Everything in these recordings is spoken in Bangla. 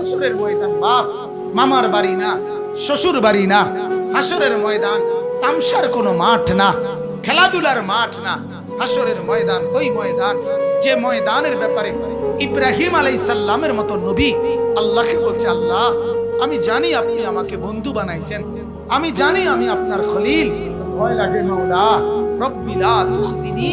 হাসরের ময়দান। বাপ, মামার বাড়ি না, শ্বশুর বাড়ি না, হাসরের ময়দান। তামসার কোনো মাঠ না, খেলাধুলার মাঠ না, হাসরের ময়দান, ওই ময়দান। যে ময়দানের ব্যাপারে ইব্রাহিম আলাইসাল্লামের মতো নবী আল্লাহকে বলছে, আল্লাহ, আমি জানি আপনি আমাকে বন্ধু বানাইছেন। আমি জানি আমি আপনার খলিল। ভয় লাগে মাওলা। রব্বিলা তুখজিনি।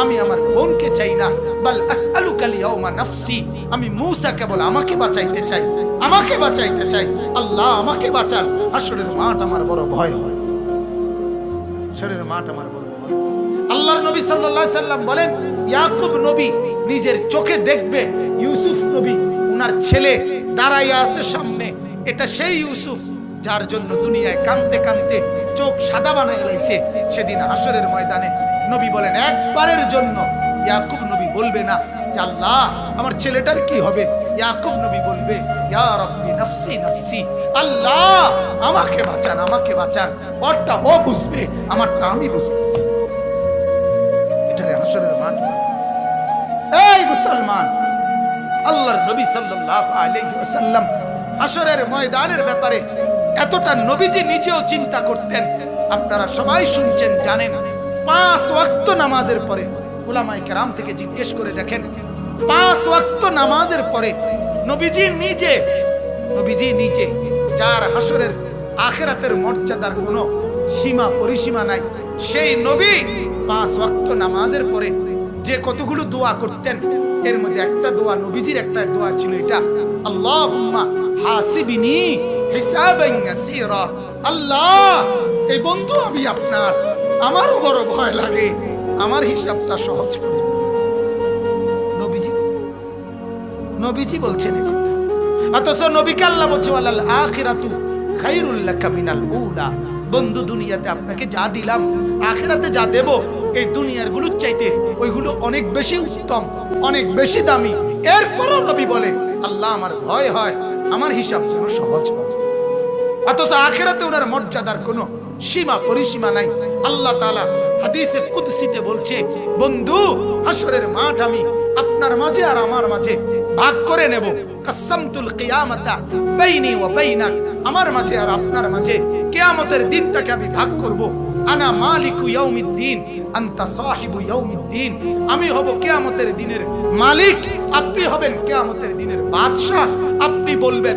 আমি আমার বোনকে চাই না। বাল লিয়াউমা নাফসি। আমি মূসা কেবল আমাকে বাঁচাইতে চাই। আমাকে বাঁচাইতে চাই। আল্লাহ আমাকে বাঁচান। হাসরের মাঠ আমার বড় ভয় হয়। হাসরের মাঠ আমার বড় ভয় আল্লাহর নবী সাল্লাল্লাহু আলাইহি সাল্লাম বলেন, ইয়াকুব নবী নিজের চোখে দেখবে, ইউসুফ নবী ওনার ছেলে দাঁড়াইয়া আছে সামনে। এটা সেই ইউসুফ যার জন্য দুনিয়ায় কানতে কানতে চোখ সাদা বানায় লাইছে। সেদিন হাসরের ময়দানে নবী বলেন, একবারের জন্য ইয়াকুব নবী বলবে না। আল্লাহ, আমার ছেলেটার কি হবে? ইয়াকুব নবী বলবে, ইয়া রাব্বি নফসি নফসি, আল্লাহ, আমাকে বাঁচান আমাকে বাঁচান। ওরটা ও বুঝবে, আমারটা আমি বুঝতেছি। এটারে হাসরের মাঠ এই মুসলমান, আল্লাহর নবী সাল্লাল্লাহু আলাইহি ওয়াসাল্লাম হাসরের ময়দানের ব্যাপারে এতটা নবীজি নিজেও চিন্তা করতেন। আপনারা সবাই শুনছেন, জানেন। পাঁচ ওয়াক্ত নামাজের পরে ওলামায়ে কেরাম থেকে জিজ্ঞেস করে দেখেন, পাঁচ ওয়াক্ত নামাজের পরে নবীজি নিজে নবীজি নিজে যার হাসরের আখেরাতের মর্যাদার কোনো সীমা পরিসীমা নাই, সেই নবী পাঁচ ওয়াক্ত নামাজের পরে যে কতগুলো দোয়া করতেন, এর মধ্যে একটা দোয়া নবীজির একটা দোয়া ছিল এটা, আল্লাহুম্মা হাসিবিনি ইয়াসীরা আল্লাহ, এই বন্ধু আমি আপনার আমারও বড় ভয় লাগে। আমার হিসাবটা সহজ করে। নবীজি? নবীজি বলছেন এই কথা। অথচ নবীকে আল্লাহ বলছে আখিরাতু খাইরুল লাকা মিনাল উলা। বন্ধু, দুনিয়াতে আপনাকে যা দিলাম, আখিরাতে যা দেব, এই দুনিয়ারগুলোর চাইতে ওইগুলো অনেক বেশি উত্তম, অনেক বেশি দামি। এরপরও নবী বলে, আল্লাহ, আমার ভয় হয়, আমার হিসাব যেন সহজ হয়। অথচ আখেরাতে ওনার মর্যাদার কোনো সীমা পরিসীমা নাই। আল্লাহ তাআলা হাদিসে কুদসিতে বলছে, বন্ধু হাসরের মাঠ আমি আপনার মাঝে আর আমার মাঝে ভাগ করে নেব। কাসামতুল বাইনি আমার মাঝে আর আপনার মাঝে কিয়ামতের দিনটাকে আমি ভাগ করব। আনা মালিকু ইয়াউমিদ্দিন, আনতা সাহিবু ইয়াউমিদ্দিন, আমি হব কিয়ামতের দিনের মালিক, আপনি হবেন কিয়ামতের দিনের বাদশা আপনি বলবেন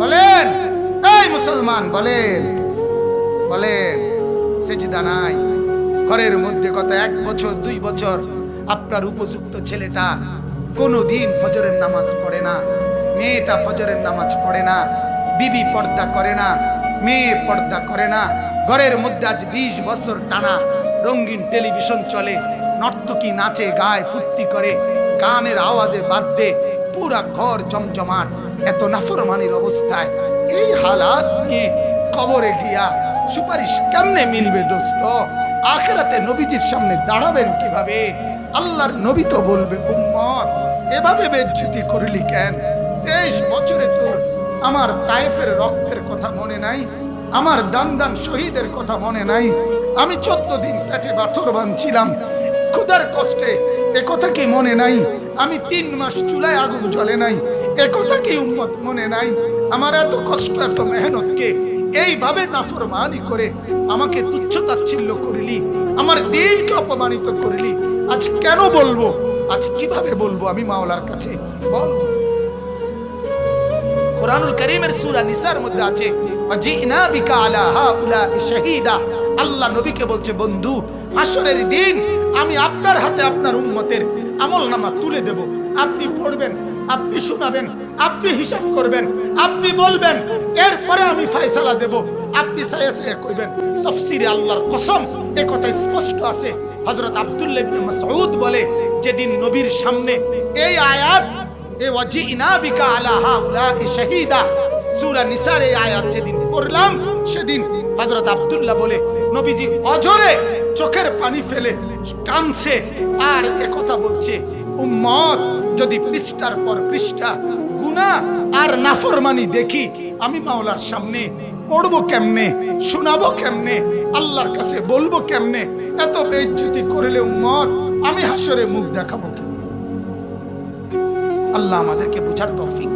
বলেন। এই মুসলমান, বলেন। বলেন, সেজদা নাই। ঘরের মধ্যে কত এক বছর, দুই বছর আপনার উপযুক্ত ছেলেটা কোনো দিন ফজরের নামাজ পড়ে না, মেয়েটা ফজরের নামাজ পড়ে না, বিবি পর্দা করে না, মেয়ে পর্দা করে না। ঘরের মধ্যে আজ বিশ বছর টানা রঙিন টেলিভিশন চলে, নর্তকী নাচে, গায়ে, ফুর্তি করে, গানের আওয়াজে বাদ দে, পুরা ঘর জমজমাট। এত নাফরমানির অবস্থায় এই হালাত নিয়ে কবরে গিয়া সুপারিশ কেমনে মিলবে দোস্ত? আখেরাতে নবীজির সামনে দাঁড়াবেন কীভাবে? আল্লাহর নবী তো বলবে, উম্মত, এভাবে বেজ্জতি করলি কেন? তেইশ বছরে তোর আমার তাইফের রক্তের কথা মনে নাই, আমার দান দান শহীদের কথা মনে নাই। আমি চোদ্দ দিন পেটে পাথর বাঁধছিলাম, ক্ষুধার কষ্টে এ কথা কি মনে নাই? আমি তিন মাস চুলায় আগুন জ্বলে নাই এ কথা কি উম্মত মনে নাই? আমার এত কষ্ট, এত মেহনতকে এইভাবে নাফরমানি করে আমাকে তুচ্ছ তাচ্ছিল্য করলি, আমার দিনকে অপমানিত করলি। আজ কেন বলব? আজ কীভাবে বলব আমি মাওলার কাছে? বল। কোরআনুল করিমের সূরা নিসার মধ্যে আছে, ওয়াজিনা বিকা আলা হাউলা শাহীদা। আল্লাহ নবীকে বলছে, বন্ধু হাসরের দিন আমি আপনার হাতে আপনার উম্মতের আমল নামা তুলে দেব। আপনি পড়বেন আপনি শোনাবেন, আপনি হিসাব করবেন, আপনি বলবেন, এরপরে আমি ফয়সালা দেব। আপনি সায়া সায়া কইবেন, তফসিরে আল্লাহর কসম, এ কথা স্পষ্ট আছে। হযরত আব্দুল্লাহ মাসউদ বলে, যেদিন নবীর সামনে এই আয়াত আর এ কথা বলছে। উম্মত, যদি পৃষ্ঠার পর পৃষ্ঠা গুণা আর নাফরমানি দেখি, আমি মাওলার সামনে পড়ব কেমনে, শোনাবো কেমনে, আল্লাহর কাছে বলব কেমনে, এত বেজ্জুতি করলে উম্মত, আমি হাসরে মুখ দেখাবো কেমনে? আল্লাহ আমাদেরকে বুঝার তৌফিক